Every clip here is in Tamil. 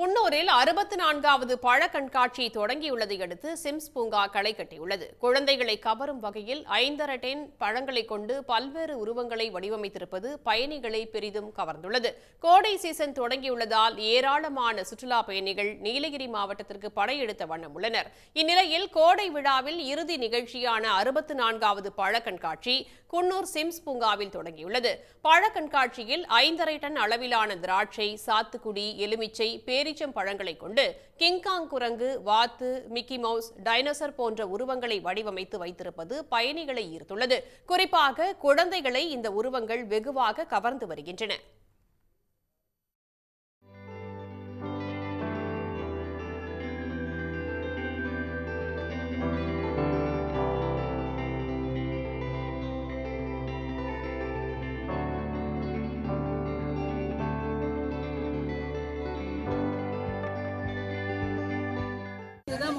குன்னூரில் அறுபத்தி நான்காவது பழ கண்காட்சி தொடங்கியுள்ளதை அடுத்து சிம்ஸ் பூங்கா களை கட்டியுள்ளது. குழந்தைகளை கவரும் வகையில் ஐந்தரை டென் பழங்களை கொண்டு பல்வேறு உருவங்களை வடிவமைத்திருப்பது பயணிகளை பெரிதும் கவர்ந்துள்ளது. கோடை சீசன் தொடங்கியுள்ளதால் ஏராளமான சுற்றுலா பயணிகள் நீலகிரி மாவட்டத்திற்கு படையெடுத்த வண்ணம் உள்ளனர். இந்நிலையில் கோடை விழாவில் இறுதி நிகழ்ச்சியான அறுபத்தி நான்காவது பழ கண்காட்சி குன்னூர் சிம்ஸ் பூங்காவில் தொடங்கியுள்ளது. பழ கண்காட்சியில் ஐந்தரை டன் அளவிலான திராட்சை சாத்துக்குடி எலுமிச்சை பேரிச்சம் பழங்களை கொண்டு கிங்காங் குரங்கு வாத்து மிக்கி மவுஸ் டைனோசர் போன்ற உருவங்களை வடிவமைத்து வைத்திருப்பது பயணிகளை ஈர்த்துள்ளது. குறிப்பாக குழந்தைகளை இந்த உருவங்கள் வெகுவாக கவர்ந்து வருகின்றன.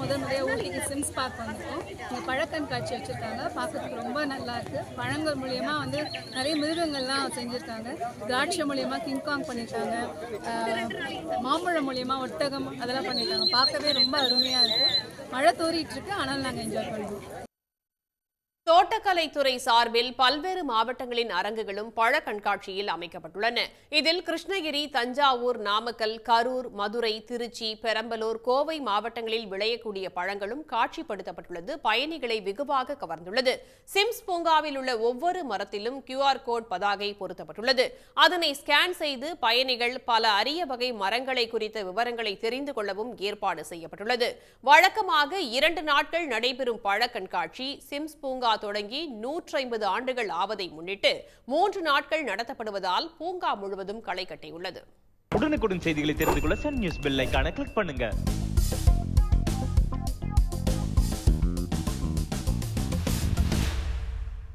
முதல் முறையாக ஊட்டிக்கு சிம்ஸ் பார்க் வந்திருக்கோம். இங்கே பழக்கண்காட்சி வச்சுருக்காங்க. பார்க்கறதுக்கு ரொம்ப நல்லா இருக்கு. பழங்கள் மூலியமாக வந்து நிறைய மிருகங்கள்லாம் செஞ்சுருக்காங்க. திராட்சை மூலியமாக கிங்காங் பண்ணியிருக்காங்க மாம்பழம் மூலியமாக ஒட்டகம் அதெல்லாம் பண்ணியிருக்காங்க பார்க்கவே ரொம்ப அருமையாக இருக்குது மழை தூறிட்டு இருக்கு ஆனால் நாங்கள் என்ஜாய் பண்ணுவோம் தோட்டக்கலைத்துறை சார்பில் பல்வேறு மாவட்டங்களின் அரங்குகளும் பழ கண்காட்சியில் அமைக்கப்பட்டுள்ளன. இதில் கிருஷ்ணகிரி தஞ்சாவூர் நாமக்கல் கரூர் மதுரை திருச்சி பெரம்பலூர் கோவை மாவட்டங்களில் விளையக்கூடிய பழங்களும் காட்சிப்படுத்தப்பட்டுள்ளது. பயணிகளை வெகுவாக கவர்ந்துள்ளது. சிம்ஸ் பூங்காவில் உள்ள ஒவ்வொரு மரத்திலும் கியூஆர் கோட் பதாகை பொருத்தப்பட்டுள்ளது. அதனை ஸ்கேன் செய்து பயணிகள் பல அரிய வகை மரங்களை குறித்த விவரங்களை தெரிந்து கொள்ளவும் ஏற்பாடு செய்யப்பட்டுள்ளது. வழக்கமாக இரண்டு நாட்கள் நடைபெறும் பழ கண்காட்சி சிம்ஸ் பூங்கா தொடங்கி நூற்றி ஐம்பது ஆண்டுகள் ஆவதை முன்னிட்டு மூன்று நாட்கள் நடத்தப்படுவதால் பூங்கா முழுவதும் களை கட்டியுள்ளது. உடனுக்குடன் செய்திகளை தெரிந்து கொள்ள சன் நியூஸ் பெல் ஐக்கான கிளிக் பண்ணுங்க.